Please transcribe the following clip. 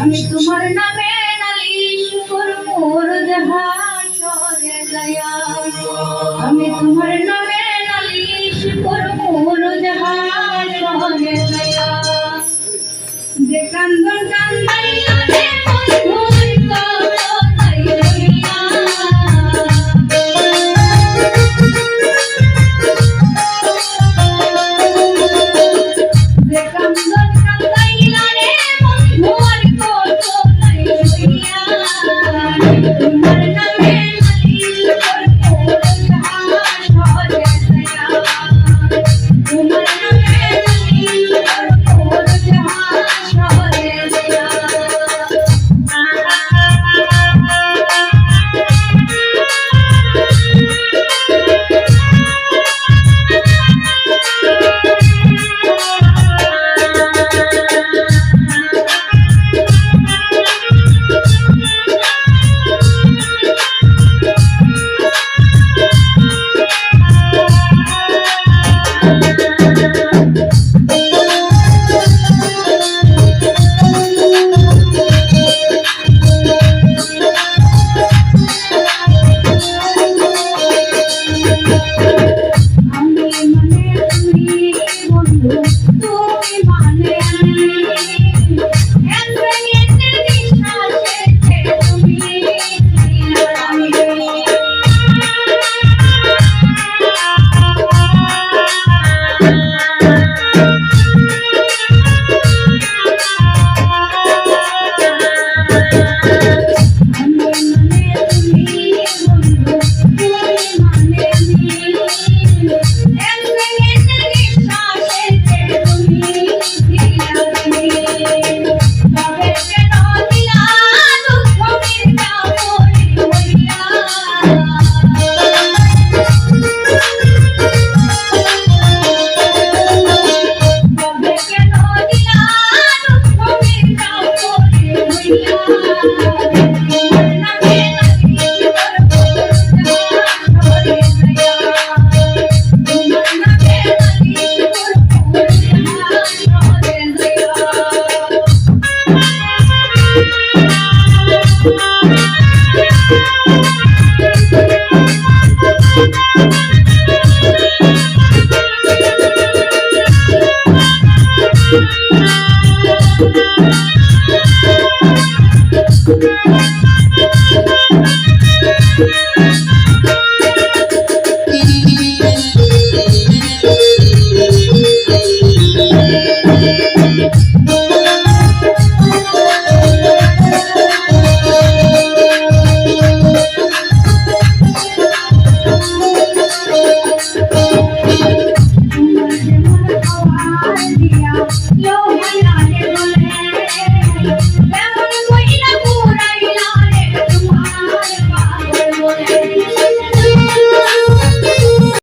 আমি তোমার নামে নালিশ করব দেহা সরে আমি তোমার নামে নালিশ করব মোর দেহা সরে Thank you.